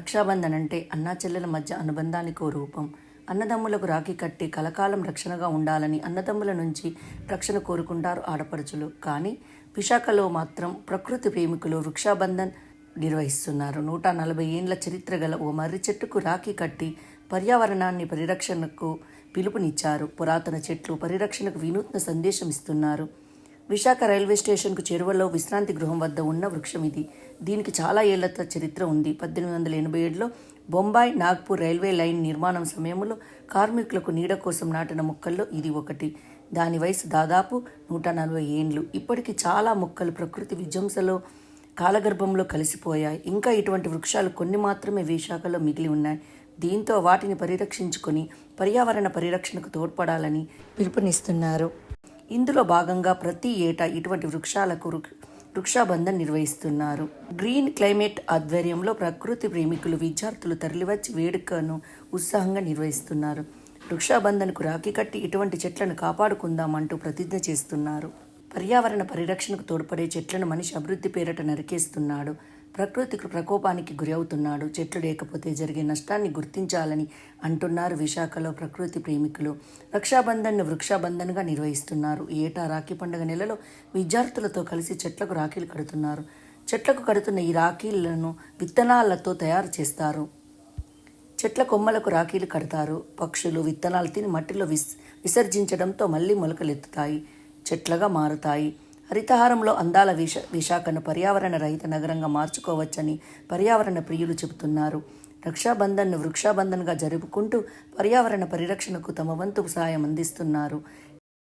రక్షాబంధన్ అంటే అన్నా చెల్లెల మధ్య అనుబంధానికి రూపం. అన్నదమ్ములకు రాఖీ కట్టి కలకాలం రక్షణగా ఉండాలని అన్నదమ్ముల నుంచి రక్షణ కోరుకుంటారు ఆడపడుచులు. కానీ విశాఖలో మాత్రం ప్రకృతి ప్రేమికులు వృక్షాబంధన్ నిర్వహిస్తున్నారు. నూట నలభై ఏండ్ల చరిత్ర గల ఓ మర్రి చెట్టుకు రాఖీ కట్టి పర్యావరణాన్ని పరిరక్షణకు పిలుపునిచ్చారు. పురాతన చెట్లు పరిరక్షణకు వినూత్న సందేశం ఇస్తున్నారు. విశాఖ రైల్వే స్టేషన్కు చేరువలో విశ్రాంతి గృహం వద్ద ఉన్న వృక్షం ఇది దీనికి చాలా ఏళ్ళ చరిత్ర ఉంది. పద్దెనిమిది వందల ఎనభై ఏడులో బొంబాయి నాగ్పూర్ రైల్వే లైన్ నిర్మాణం సమయంలో కార్మికులకు నీడ కోసం నాటిన మొక్కల్లో ఇది ఒకటి. దాని వయసు దాదాపు నూట నలభై ఏండ్లు. ఇప్పటికీ చాలా మొక్కలు ప్రకృతి విధ్వంసలో కాలగర్భంలో కలిసిపోయాయి. ఇంకా ఇటువంటి వృక్షాలు కొన్ని మాత్రమే విశాఖలో మిగిలి ఉన్నాయి. దీంతో వాటిని పరిరక్షించుకొని పర్యావరణ పరిరక్షణకు తోడ్పడాలని పిలుపునిస్తున్నారు. ఇందులో భాగంగా ప్రతి ఏటా ఇటువంటి వృక్షాలకు వృక్షాబంధం నిర్వహిస్తున్నారు. గ్రీన్ క్లైమేట్ ఆధ్వర్యంలో ప్రకృతి ప్రేమికులు విద్యార్థులు తరలివచ్చి వేడుకను ఉత్సాహంగా నిర్వహిస్తున్నారు. వృక్షాబంధన్కు రాఖీ కట్టి ఇటువంటి చెట్లను కాపాడుకుందామంటూ ప్రతిజ్ఞ చేస్తున్నారు. పర్యావరణ పరిరక్షణకు తోడ్పడే చెట్లను మనిషి అభివృద్ధి పేరట నరికేస్తున్నాడు. ప్రకృతికి ప్రకోపానికి గురి అవుతున్నాడు. చెట్లు లేకపోతే జరిగే నష్టాన్ని గుర్తించాలని అంటున్నారు విశాఖలో ప్రకృతి ప్రేమికులు. రక్షాబంధన్ను వృక్షాబంధన్గా నిర్వహిస్తున్నారు. ఏటా రాఖీ పండుగ నెలలో విద్యార్థులతో కలిసి చెట్లకు రాఖీలు కడుతున్నారు. చెట్లకు కడుతున్న ఈ రాఖీలను విత్తనాలతో తయారు చేస్తారు. చెట్ల కొమ్మలకు రాఖీలు కడతారు. పక్షులు విత్తనాలు తిని మట్టిలో విస్ విసర్జించడంతో మళ్ళీ మొలకలెత్తుతాయి. చెట్లగా మారుతాయి. హరితహారంలో అందాల విశ విశాఖను పర్యావరణ రహిత నగరంగా మార్చుకోవచ్చని పర్యావరణ ప్రియులు చెబుతున్నారు. రక్షాబంధన్ను వృక్షాబంధన్గా జరుపుకుంటూ పర్యావరణ పరిరక్షణకు తమ వంతు సాయం అందిస్తున్నారు.